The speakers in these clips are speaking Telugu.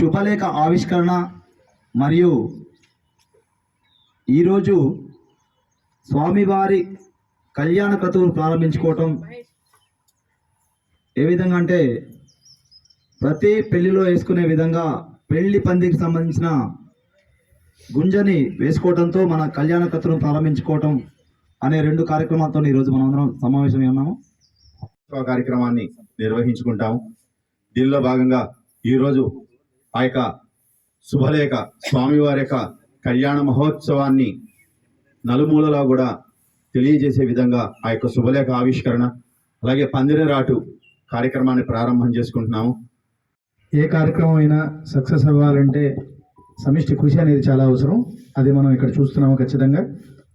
శుభలేఖ ఆవిష్కరణ మరియు ఈరోజు స్వామివారి కళ్యాణ క్రతువును ప్రారంభించుకోవటం ఏ విధంగా అంటే ప్రతి పెళ్ళిలో వేసుకునే విధంగా పెళ్ళి పందికి సంబంధించిన గుంజని వేసుకోవడంతో మన కళ్యాణ కథను ప్రారంభించుకోవటం అనే రెండు కార్యక్రమాలతో ఈరోజు మనం అందరం సమావేశమై ఉన్నాము. కార్యక్రమాన్ని నిర్వహించుకుంటాము. దీనిలో భాగంగా ఈరోజు ఆ యొక్క శుభలేఖ స్వామివారి యొక్క కళ్యాణ మహోత్సవాన్ని నలుమూలలా కూడా తెలియజేసే విధంగా ఆ యొక్క శుభలేఖ ఆవిష్కరణ అలాగే పందిరి రాటు కార్యక్రమాన్ని ప్రారంభం చేసుకుంటున్నాము. ఏ కార్యక్రమం అయినా సక్సెస్ అవ్వాలంటే సమిష్టి కృషి అనేది చాలా అవసరం. అది మనం ఇక్కడ చూస్తున్నాము ఖచ్చితంగా.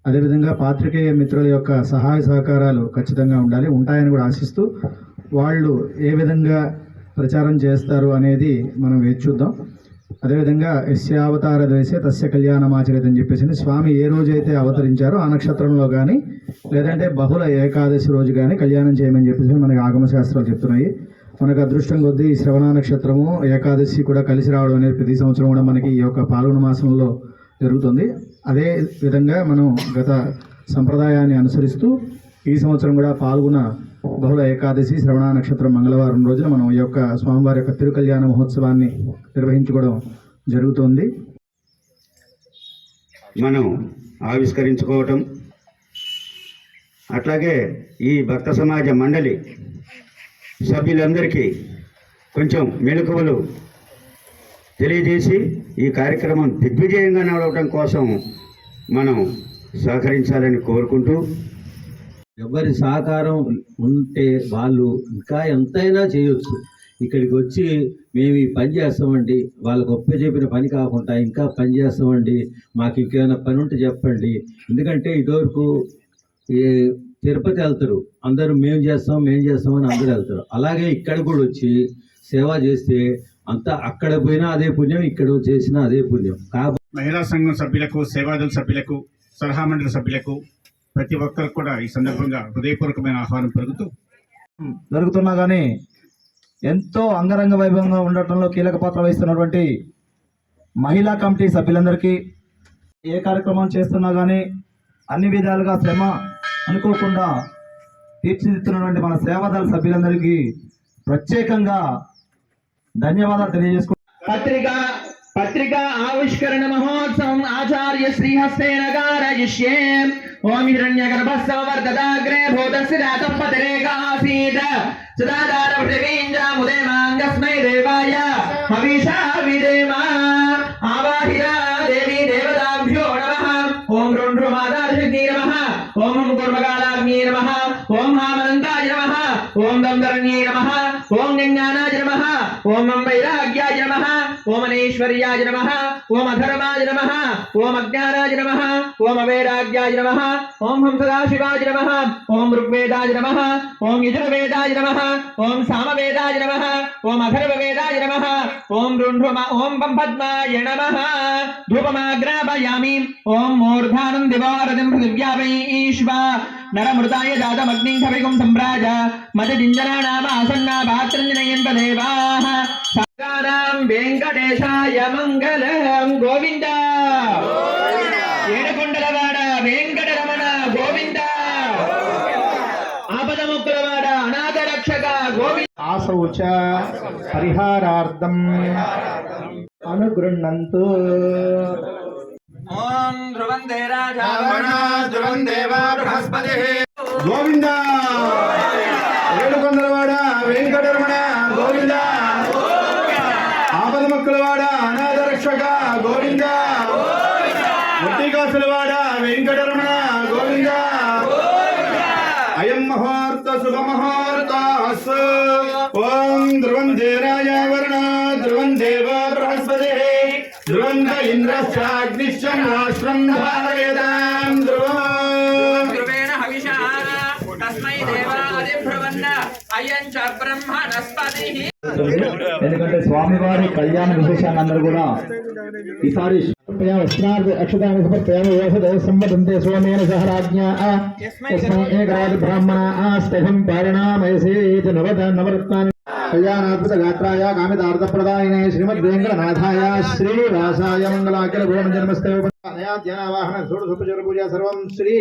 అదేవిధంగా పాత్రికేయ మిత్రుల యొక్క సహాయ సహకారాలు ఖచ్చితంగా ఉండాలి ఉంటాయని కూడా ఆశిస్తూ వాళ్ళు ఏ విధంగా ప్రచారం చేస్తారు అనేది మనం వేచి చూద్దాం. అదేవిధంగా యస్యావతార దేశే తస్య కళ్యాణమాచరిత అని చెప్పేసి స్వామి ఏ రోజైతే అవతరించారో ఆ నక్షత్రంలో కానీ లేదంటే బహుళ ఏకాదశి రోజు కానీ కళ్యాణం చేయమని చెప్పేసి మనకి ఆగమశాస్త్రాలు చెప్తున్నాయి. మనకు అదృష్టం కొద్దీ ఈ శ్రవణ నక్షత్రము ఏకాదశి కూడా కలిసి రావడం అనేది ప్రతి సంవత్సరం కూడా మనకి ఈ యొక్క పాల్గొన మాసంలో జరుగుతుంది. అదే విధంగా మనం గత సంప్రదాయాన్ని అనుసరిస్తూ ఈ సంవత్సరం కూడా పాల్గొన బహుళ ఏకాదశి శ్రవణ నక్షత్రం మంగళవారం రోజున మనం ఈ యొక్క స్వామివారి యొక్క తిరుకల్యాణ మహోత్సవాన్ని నిర్వహించుకోవడం జరుగుతుంది. మనం ఆవిష్కరించుకోవటం అట్లాగే ఈ భక్త సమాజ మండలి సభ్యులందరికీ కొంచెం మెలకువలు తెలియజేసి ఈ కార్యక్రమం దిగ్విజయంగా నడవటం కోసం మనం సహకరించాలని కోరుకుంటూ ఎవరి సహకారం ఉంటే వాళ్ళు ఇంకా ఎంతైనా చేయొచ్చు. ఇక్కడికి వచ్చి మేము ఈ పని చేస్తామండి వాళ్ళకు ఒప్ప చెప్పిన పని కాకుండా ఇంకా పని చేస్తామండి మాకు ఇంకేమైనా పని ఉంటే చెప్పండి. ఎందుకంటే ఇదివరకు తిరుపతి వెళ్తారు అందరూ మేము చేస్తాం మేము చేస్తామని అందరూ వెళ్తారు. అలాగే ఇక్కడ కూడా వచ్చి సేవ చేస్తే అంతా అక్కడ పోయినా అదే పుణ్యం ఇక్కడ చేసినా అదే పుణ్యం. కాబట్టి మహిళా సంఘం సభ్యులకు సేవాదళ సభ్యులకు సలహా మండలి సభ్యులకు ప్రతి ఒక్కరికి కూడా ఈ సందర్భంగా హృదయపూర్వకమైన ఆహ్వానం పలుకుతూ జరుగుతున్నా కానీ ఎంతో అంగరంగ వైభవంగా ఉండటంలో కీలక పాత్ర వహిస్తున్నటువంటి మహిళా కమిటీ సభ్యులందరికీ ఏ కార్యక్రమం చేస్తున్నా కానీ అన్ని విధాలుగా శ్రమ అనుకోకుండా తీర్చిదిద్దుతున్నటువంటి మన సేవాదళ సభ్యులందరికీ ప్రత్యేకంగా ధన్యవాదాలు తెలియజేసుకుంటున్నాను. పత్రిక పత్రిక ఆవిష్కరణ మహోత్సవం श्रीहस्तेन कारयिष्ये ॐ हिण्यगर्भस्वर्धदाग्रे भूतस्य दातपतिरेक आसीत् सदादारपृथिवीञ्जामुदे देवाय हविषा विदेमा आवाहिरा देवी देवताभ्यो नमः ॐ रुण्ड्रुमादाशक्ति नमः ॐ नमः ॐ हामनन्ताय नमः ॐ नमः ज्ञानाय नमः ओम वैराग्याय नमः ओम अनेश्वर्याय नमः ओम अधर्माय नमः ओम अज्ञानाय नमः ओम अवैराग्याय नमः ओम हम सदाशिवाय ओम ऋग्वेदाय नमः ओम यजुर्वेदाय नमः ओम सामवेदाय नमः ओम अथर्ववेदाय नमः ओम रुण्ढुम ओम बम्भद्माय नमः धूपमाग्रापयामि ओम मूर्धानं दिवारदिं पृथिव्या ईश्वा నరమృతాయ జాతమగ్నిం కవిగుం సంభ్రాజ మతిజింజనానామ ఆసన్నా భాత్రంజనయన్ దేవాః సకారాం వెంకటేశాయ మంగళం గోవింద ఏడుకొండలవాడ వెంకటరమణ గోవింద ఆపదముక్కులవాడ అనాథ రక్షక గోవింద ఆసౌ చ పరిహారార్థం అనుగృహ్ణంతు ఓం ధ్రువందే రాజా గోవింద. ఏడుకొండలవాడ వెంకటరమణ గోవింద. ఆపద మొక్కలవాడ అనాథ రక్షక గోవింద. ముట్టికాసులవాడ వెంకటరమణ గోవింద. అయం ముహూర్త శుభ ముహూర్త ఓం ధ్రువం దేరాయ వర్ణ ధ్రువం దేవ బృహస్పతి ధ్రువంత ఇంద్రశ్చాగ్నిశ్చ నాశ్రం ధారయదాం ధ్రువం ఎందుకంటే స్వామివారి కళ్యాణ విశేషాన్ని అందరూ కూడా ఈసారి కళ్యాణాద్భుత గాత్రాయ కామితార్థప్రదాయినే శ్రీమద్ వెంకటనాథాయ శ్రీవాసాయ మంగళాఖిల భువన జన్మస్తే వాహన షోడశోపచార పూజ సర్వం శ్రీ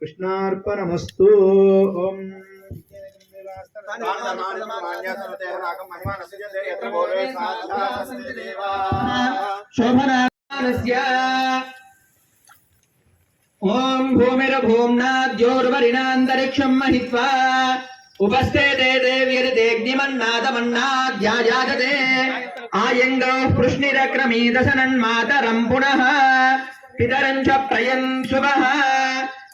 కృష్ణార్పణమస్తు. ఓం ఓం భూమిరభూమ్నాద్యోర్వరిణాంతరిక్షం మహిత్వా. ఉపస్థే దే ఆయంగో పృష్ణిరక్రమీదశనన్మాతరం పునః. పితరం చ ప్రయన్ శుభ.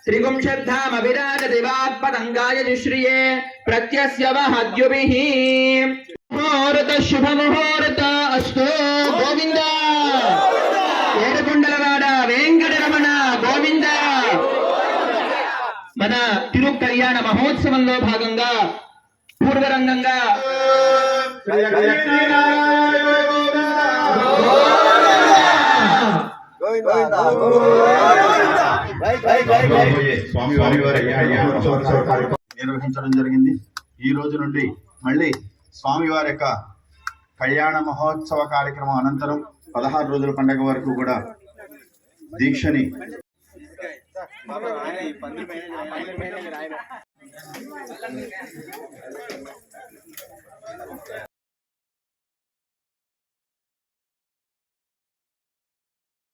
त्रिगुंशद्धाम विराजति वाक्पतङ्गाय जुश्रिये प्रत्यस्य वहद्युभिः मुहूर्त शुभमुहूर्त अस्तु గోవింద ఏడుకొండలవాడ వెంకటరమణ గోవింద మన తిరు కళ్యాణ మహోత్సవంలో భాగంగా పూర్వరంగంగా రాబోయే నిర్వహించడం జరిగింది. ఈ రోజు నుండి మళ్ళీ స్వామివారి యొక్క కళ్యాణ మహోత్సవ కార్యక్రమం అనంతరం పదహారు రోజుల పండగ వరకు కూడా దీక్షని